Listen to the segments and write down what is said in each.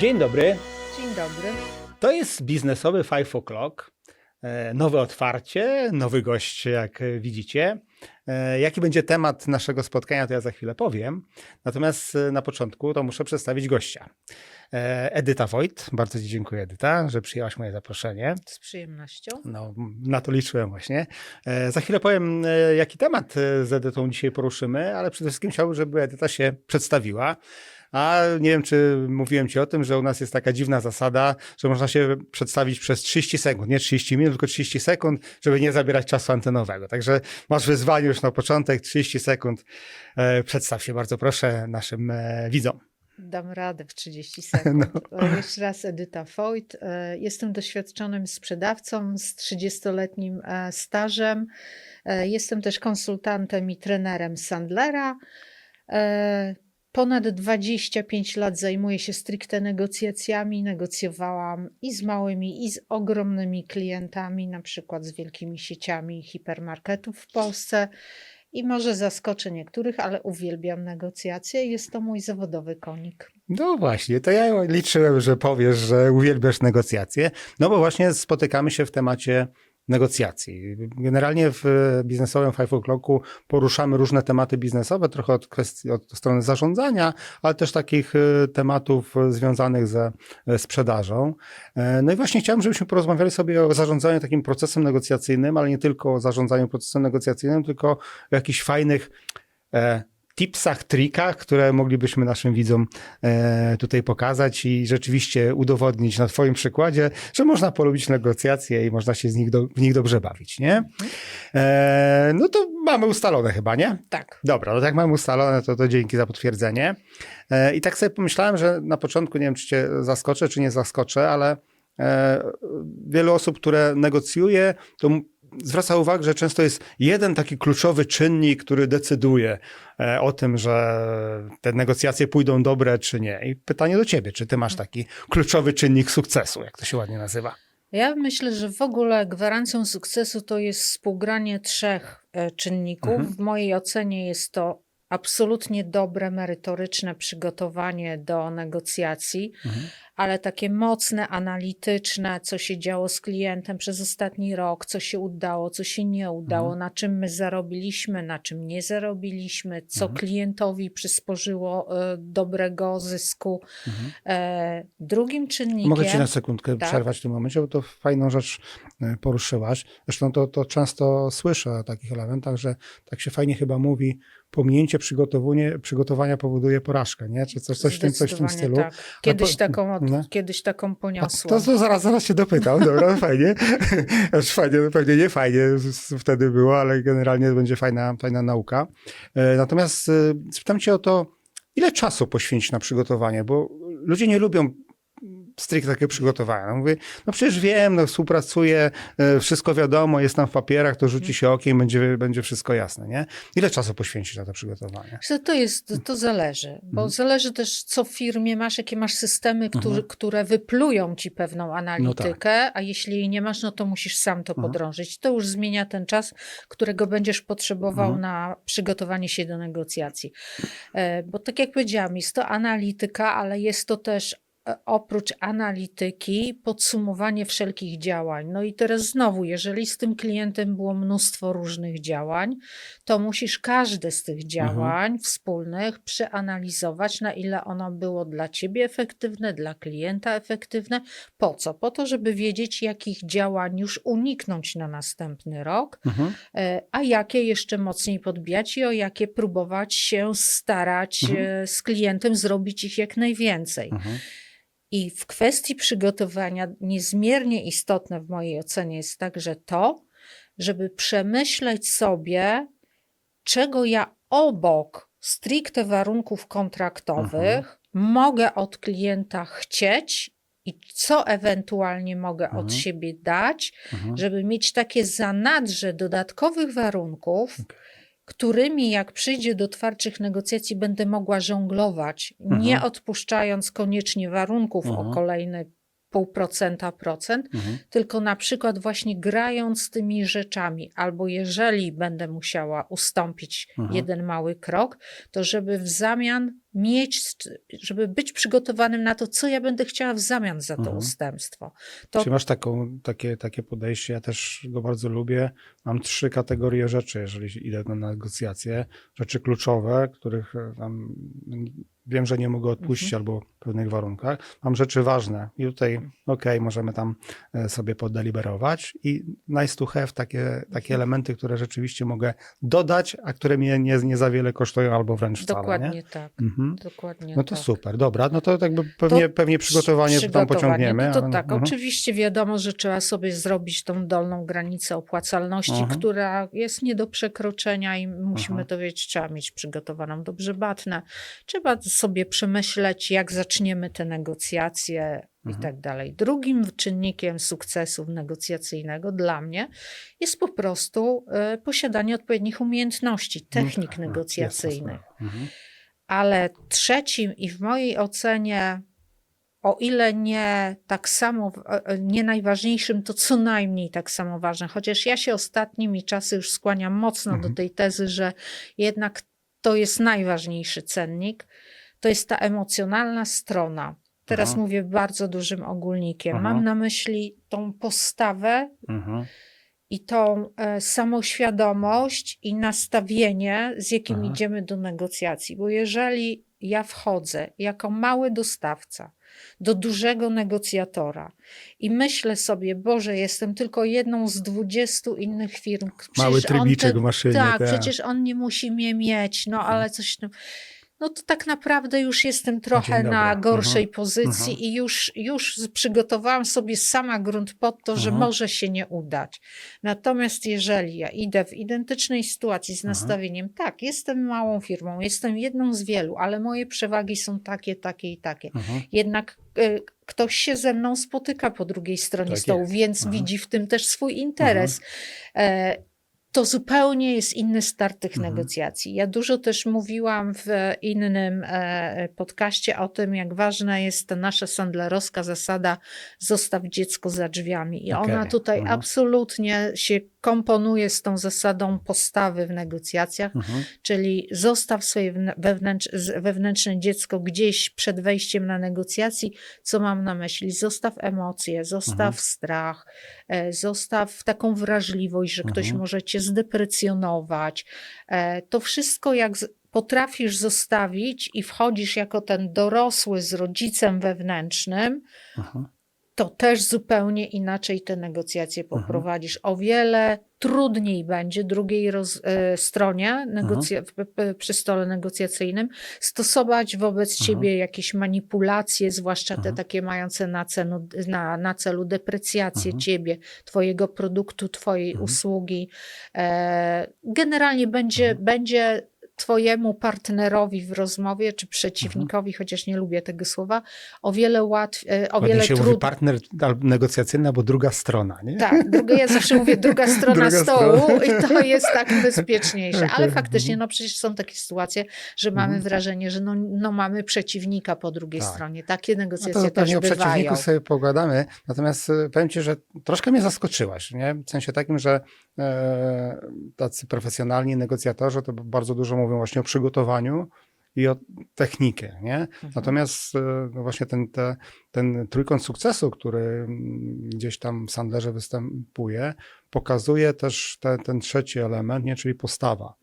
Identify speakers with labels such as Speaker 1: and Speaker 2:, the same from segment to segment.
Speaker 1: Dzień dobry.
Speaker 2: Dzień dobry.
Speaker 1: To jest biznesowy Five O'Clock. E, Nowe otwarcie, nowy gość, jak widzicie. E, Jaki będzie temat naszego spotkania, to ja za chwilę powiem. Natomiast e, na początku to muszę przedstawić gościa. Edyta Wojt. Bardzo Ci dziękuję, Edyta, że przyjęłaś moje zaproszenie.
Speaker 2: Z przyjemnością.
Speaker 1: No, na to liczyłem właśnie. Za chwilę powiem, jaki temat z Edytą dzisiaj poruszymy, ale przede wszystkim chciałbym, żeby Edyta się przedstawiła. A nie wiem, czy mówiłem ci o tym, że u nas jest taka dziwna zasada, że można się przedstawić przez 30 sekund, nie 30 minut, tylko 30 sekund, żeby nie zabierać czasu antenowego. Także masz wyzwanie już na początek, 30 sekund. E, Przedstaw się bardzo proszę naszym e, widzom.
Speaker 2: Dam radę w 30 sekund. E, Jeszcze raz Edyta. E, Jestem doświadczonym sprzedawcą z 30-letnim e, stażem. Jestem też konsultantem i trenerem Sandlera. Ponad 25 lat zajmuję się stricte negocjacjami. Negocjowałam i z małymi, i z ogromnymi klientami, na przykład z wielkimi sieciami hipermarketów w Polsce. I może zaskoczę niektórych, ale uwielbiam negocjacje. Jest to mój zawodowy konik.
Speaker 1: No właśnie, to ja liczyłem, że powiesz, że uwielbiasz negocjacje, no bo właśnie spotykamy się w temacie negocjacji. Generalnie w biznesowym Five O'Clocku poruszamy różne tematy biznesowe, trochę od kwestii, od strony zarządzania, ale też takich e, tematów e, związanych ze e, sprzedażą. E, No i właśnie chciałem, żebyśmy porozmawiali sobie o zarządzaniu takim procesem negocjacyjnym, ale nie tylko o zarządzaniu procesem negocjacyjnym, tylko o jakichś fajnych e, tipsach, trikach, które moglibyśmy naszym widzom e, tutaj pokazać i rzeczywiście udowodnić na Twoim przykładzie, że można polubić negocjacje i można się z nich do, w nich dobrze bawić, nie? E, no to mamy ustalone chyba, nie?
Speaker 2: Tak.
Speaker 1: Dobra, no tak mamy ustalone, to, to dzięki za potwierdzenie. E, I tak sobie pomyślałem, że na początku, nie wiem, czy cię zaskoczę, czy nie zaskoczę, ale wiele osób, które negocjuje, to zwraca uwagę, że często jest jeden taki kluczowy czynnik, który decyduje e, o tym, że te negocjacje pójdą dobre, czy nie. I pytanie do ciebie, czy ty masz taki kluczowy czynnik sukcesu, jak to się ładnie nazywa?
Speaker 2: Ja myślę, że w ogóle gwarancją sukcesu to jest współgranie trzech e, czynników.
Speaker 1: Mhm.
Speaker 2: W mojej ocenie jest to absolutnie dobre, merytoryczne przygotowanie do negocjacji,
Speaker 1: Mhm.
Speaker 2: ale takie mocne, analityczne, co się działo z klientem przez ostatni rok, co się udało, co się nie udało,
Speaker 1: Mhm.
Speaker 2: na czym my zarobiliśmy, na czym nie zarobiliśmy, co
Speaker 1: Mhm.
Speaker 2: klientowi przysporzyło e, dobrego zysku.
Speaker 1: Mhm.
Speaker 2: E, drugim czynnikiem.
Speaker 1: Mogę ci na sekundkę
Speaker 2: Tak.
Speaker 1: przerwać w tym momencie, bo to fajną rzecz e, poruszyłaś. Zresztą to, to często słyszę o takich elementach, że tak się fajnie chyba mówi, pominięcie przygotowania powoduje porażkę, nie? Czy coś, coś, w tym, coś w tym stylu.
Speaker 2: Tak. Kiedyś,
Speaker 1: po-
Speaker 2: taką,
Speaker 1: no.
Speaker 2: kiedyś taką
Speaker 1: A
Speaker 2: poniosłam.
Speaker 1: to, to zaraz, zaraz się dopytam, dobra, fajnie. Fajnie, no pewnie nie fajnie wtedy było, ale generalnie będzie fajna, fajna nauka. E, Natomiast e, spytam cię o to, ile czasu poświęcić na przygotowanie, bo ludzie nie lubią stricte takie przygotowania. No mówię, no przecież wiem, no współpracuję, e, wszystko wiadomo, jest tam w papierach, to rzuci się okiem, będzie, będzie wszystko jasne, nie? Ile czasu poświęcić na to przygotowanie?
Speaker 2: To jest, to zależy, bo
Speaker 1: Mhm.
Speaker 2: zależy też, co w firmie masz, jakie masz systemy, który,
Speaker 1: Mhm.
Speaker 2: które wyplują ci pewną analitykę,
Speaker 1: tak.
Speaker 2: a jeśli jej nie masz, no to musisz sam to
Speaker 1: Mhm.
Speaker 2: podrążyć. To już zmienia ten czas, którego będziesz potrzebował
Speaker 1: Mhm.
Speaker 2: na przygotowanie się do negocjacji. E, Bo tak jak powiedziałam, jest to analityka, ale jest to też oprócz analityki podsumowanie wszelkich działań. No i teraz znowu, jeżeli z tym klientem było mnóstwo różnych działań, to musisz każde z tych działań wspólnych przeanalizować, na ile ono było dla ciebie efektywne, dla klienta efektywne. Po co? Po to, żeby wiedzieć, jakich działań już uniknąć na następny rok,
Speaker 1: Mhm.
Speaker 2: e, a jakie jeszcze mocniej podbijać i o jakie próbować się starać
Speaker 1: Mhm.
Speaker 2: e, z klientem zrobić ich jak najwięcej.
Speaker 1: Mhm.
Speaker 2: I w kwestii przygotowania niezmiernie istotne w mojej ocenie jest także to, żeby przemyśleć sobie, czego ja obok stricte warunków kontraktowych mogę od klienta chcieć i co ewentualnie mogę
Speaker 1: Mhm.
Speaker 2: od siebie dać,
Speaker 1: Mhm.
Speaker 2: żeby mieć takie zanadrze dodatkowych warunków,
Speaker 1: Okej.
Speaker 2: Którymi jak przyjdzie do twardszych negocjacji będę mogła żonglować, nie
Speaker 1: Mhm.
Speaker 2: odpuszczając koniecznie warunków
Speaker 1: Mhm.
Speaker 2: o kolejny pół procenta, procent,
Speaker 1: Mhm.
Speaker 2: tylko na przykład właśnie grając z tymi rzeczami, albo jeżeli będę musiała ustąpić
Speaker 1: Mhm.
Speaker 2: jeden mały krok, to żeby w zamian mieć, żeby być przygotowanym na to, co ja będę chciała w zamian za to
Speaker 1: Mhm.
Speaker 2: ustępstwo. To
Speaker 1: Czy masz taką, takie, takie podejście? Ja też go bardzo lubię. Mam trzy kategorie rzeczy, jeżeli idę na negocjacje. Rzeczy kluczowe, których e, tam wiem, że nie mogę odpuścić
Speaker 2: Mhm.
Speaker 1: albo w pewnych warunkach. Mam rzeczy ważne i tutaj, okej, możemy tam e, sobie podeliberować. I nice to have, takie, takie
Speaker 2: Mhm.
Speaker 1: elementy, które rzeczywiście mogę dodać, a które mnie nie, nie za wiele kosztują albo wręcz wcale.
Speaker 2: dokładnie
Speaker 1: Nie?
Speaker 2: tak.
Speaker 1: Mhm.
Speaker 2: Dokładnie
Speaker 1: No to
Speaker 2: tak.
Speaker 1: super, dobra. No to jakby pewnie, pewnie przygotowanie tam
Speaker 2: Przygotowanie,
Speaker 1: pociągniemy.
Speaker 2: No to
Speaker 1: ale-
Speaker 2: tak,
Speaker 1: mhm.
Speaker 2: oczywiście wiadomo, że trzeba sobie zrobić tą dolną granicę opłacalności,
Speaker 1: Mhm.
Speaker 2: która jest nie do przekroczenia i musimy
Speaker 1: Mhm.
Speaker 2: to wiedzieć, trzeba mieć przygotowaną dobrze batnę. Trzeba sobie przemyśleć, jak zaczniemy te negocjacje i
Speaker 1: Mhm.
Speaker 2: tak dalej. Drugim czynnikiem sukcesu negocjacyjnego dla mnie jest po prostu e, posiadanie odpowiednich umiejętności, technik
Speaker 1: No,
Speaker 2: negocjacyjnych.
Speaker 1: jasna sprawa. Mhm.
Speaker 2: Ale trzecim i w mojej ocenie, o ile nie tak samo, e, nie najważniejszym, to co najmniej tak samo ważne. Chociaż ja się ostatnimi czasy już skłaniam mocno
Speaker 1: Mhm.
Speaker 2: do tej tezy, że jednak to jest najważniejszy cennik, to jest ta emocjonalna strona. Teraz mówię bardzo dużym ogólnikiem. Mam na myśli tą postawę
Speaker 1: Mhm.
Speaker 2: I tą e, samoświadomość i nastawienie, z jakim
Speaker 1: Aha.
Speaker 2: idziemy do negocjacji. Bo jeżeli ja wchodzę jako mały dostawca do dużego negocjatora i myślę sobie, Boże, jestem tylko jedną z dwudziestu innych firm.
Speaker 1: Mały
Speaker 2: przecież on
Speaker 1: trybiczek
Speaker 2: te-
Speaker 1: w maszynie.
Speaker 2: Tak,
Speaker 1: tak.
Speaker 2: przecież on nie musi mnie mieć, no ale coś tam. No to tak naprawdę już jestem trochę na
Speaker 1: dobry.
Speaker 2: gorszej
Speaker 1: Mhm.
Speaker 2: pozycji
Speaker 1: Mhm.
Speaker 2: i już, już przygotowałam sobie sama grunt pod to, że
Speaker 1: Mhm.
Speaker 2: może się nie udać. Natomiast jeżeli ja idę w identycznej sytuacji z
Speaker 1: Mhm.
Speaker 2: nastawieniem, tak, jestem małą firmą, jestem jedną z wielu, ale moje przewagi są takie, takie i takie.
Speaker 1: Mhm.
Speaker 2: Jednak y, ktoś się ze mną spotyka po drugiej stronie
Speaker 1: Tak
Speaker 2: stołu,
Speaker 1: jest.
Speaker 2: więc
Speaker 1: Mhm.
Speaker 2: widzi w tym też swój interes. E, to zupełnie jest inny start tych
Speaker 1: Mhm.
Speaker 2: negocjacji. Ja dużo też mówiłam w innym e, podcaście o tym, jak ważna jest ta nasza sandlerowska zasada zostaw dziecko za drzwiami. I
Speaker 1: Okej.
Speaker 2: ona tutaj
Speaker 1: Mhm.
Speaker 2: absolutnie się komponuje z tą zasadą postawy w negocjacjach,
Speaker 1: Mhm.
Speaker 2: czyli zostaw swoje wne- wewnętrz, z- wewnętrzne dziecko gdzieś przed wejściem na negocjacji. Co mam na myśli? Zostaw emocje, zostaw
Speaker 1: Mhm.
Speaker 2: strach, e, zostaw taką wrażliwość, że ktoś
Speaker 1: Mhm.
Speaker 2: może cię zdeprecjonować. E, To wszystko, jak potrafisz zostawić i wchodzisz jako ten dorosły z rodzicem wewnętrznym,
Speaker 1: Mhm.
Speaker 2: To też zupełnie inaczej te negocjacje
Speaker 1: Mhm.
Speaker 2: poprowadzisz. O wiele trudniej będzie drugiej roz, e, stronie negocja- p- p- przy stole negocjacyjnym stosować wobec
Speaker 1: Mhm.
Speaker 2: ciebie jakieś manipulacje, zwłaszcza te
Speaker 1: Mhm.
Speaker 2: takie mające na, cenu, na, na celu deprecjację
Speaker 1: Mhm.
Speaker 2: ciebie, twojego produktu, twojej
Speaker 1: Mhm.
Speaker 2: usługi. E, generalnie będzie,
Speaker 1: Mhm.
Speaker 2: będzie twojemu partnerowi w rozmowie, czy przeciwnikowi, chociaż nie lubię tego słowa, o wiele łatwiej, o
Speaker 1: Ładnie
Speaker 2: wiele
Speaker 1: się mówi
Speaker 2: trudniej.
Speaker 1: partner negocjacyjny albo druga strona, nie?
Speaker 2: Tak, druga, ja zawsze mówię druga strona
Speaker 1: Druga
Speaker 2: stołu
Speaker 1: strona.
Speaker 2: i to jest tak bezpieczniejsze. Ale faktycznie,
Speaker 1: mhm.
Speaker 2: no przecież są takie sytuacje, że mamy
Speaker 1: Mhm.
Speaker 2: wrażenie, że no, no mamy przeciwnika po drugiej
Speaker 1: Tak.
Speaker 2: stronie. Takie
Speaker 1: No
Speaker 2: negocjacje
Speaker 1: to
Speaker 2: też
Speaker 1: pewnie o
Speaker 2: bywają.
Speaker 1: przeciwniku sobie pogadamy. Natomiast e, powiem ci, że troszkę mnie zaskoczyłaś, nie? W sensie takim, że e, tacy profesjonalni negocjatorzy to bardzo dużo mówią właśnie o przygotowaniu i o technikę, nie?
Speaker 2: Mhm.
Speaker 1: Natomiast e, no właśnie ten, te, ten trójkąt sukcesu, który mm, gdzieś tam w Sandlerze występuje, pokazuje też te, ten trzeci element, nie? czyli postawa.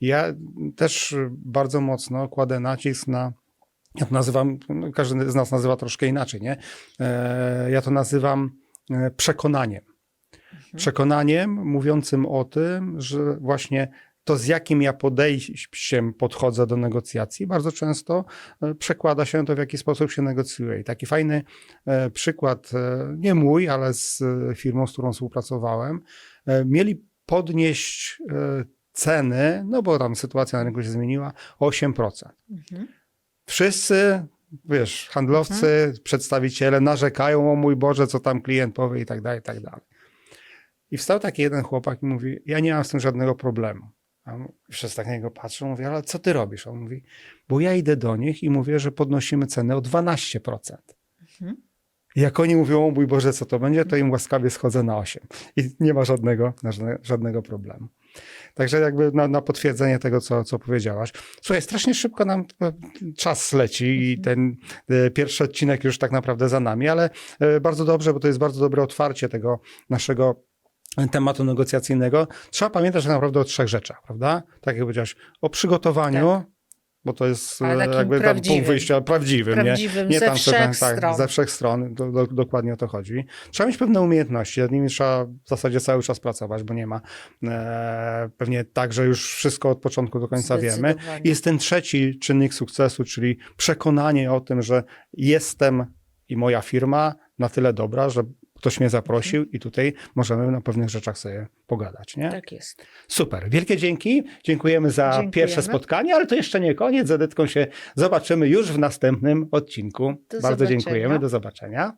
Speaker 1: Ja też bardzo mocno kładę nacisk na ja to nazywam, no każdy z nas nazywa troszkę inaczej, nie? E, Ja to nazywam e, przekonaniem.
Speaker 2: Mhm.
Speaker 1: Przekonaniem mówiącym o tym, że właśnie to, z jakim ja podejściem podchodzę do negocjacji, bardzo często e, przekłada się to, w jaki sposób się negocjuje. I taki fajny e, przykład, e, nie mój, ale z firmą, z którą współpracowałem, mieli podnieść ceny, no bo tam sytuacja na rynku się zmieniła, o 8%.
Speaker 2: Mhm.
Speaker 1: Wszyscy, wiesz, handlowcy, przedstawiciele narzekają, o mój Boże, co tam klient powie i tak dalej, i tak dalej. I wstał taki jeden chłopak i mówi, ja nie mam z tym żadnego problemu. Wszyscy tak na niego patrzą, mówię, ale co ty robisz? On mówi, bo ja idę do nich i mówię, że podnosimy cenę o 12%.
Speaker 2: Mhm.
Speaker 1: Jak oni mówią, o mój Boże, co to będzie, to im łaskawie schodzę na 8. I nie ma żadnego, żadne- żadnego problemu. Także jakby na, na potwierdzenie tego, co, co powiedziałaś. Słuchaj, strasznie szybko nam e, czas leci i ten e, pierwszy odcinek już tak naprawdę za nami, ale e, bardzo dobrze, bo to jest bardzo dobre otwarcie tego naszego tematu negocjacyjnego. Trzeba pamiętać tak naprawdę o trzech rzeczach, prawda? Tak jak powiedziałaś, o przygotowaniu, bo to jest e, jakby tam punkt wyjścia prawdziwym,
Speaker 2: Prawdziwym,
Speaker 1: nie, nie
Speaker 2: ze
Speaker 1: tam
Speaker 2: wszech
Speaker 1: tak,
Speaker 2: stron.
Speaker 1: ze wszech stron, do, do, dokładnie o to chodzi. Trzeba mieć pewne umiejętności, nad nimi trzeba w zasadzie cały czas pracować, bo nie ma e, pewnie tak, że już wszystko od początku do końca wiemy. Jest ten trzeci czynnik sukcesu, czyli przekonanie o tym, że jestem i moja firma na tyle dobra, że ktoś mnie zaprosił i tutaj możemy na pewnych rzeczach sobie pogadać, nie?
Speaker 2: Tak jest.
Speaker 1: Super, wielkie dzięki. Dziękujemy za
Speaker 2: Dziękujemy.
Speaker 1: pierwsze spotkanie, ale to jeszcze nie koniec. Z Edytką się zobaczymy już w następnym odcinku.
Speaker 2: Do
Speaker 1: Bardzo
Speaker 2: zobaczenia.
Speaker 1: dziękujemy, do zobaczenia.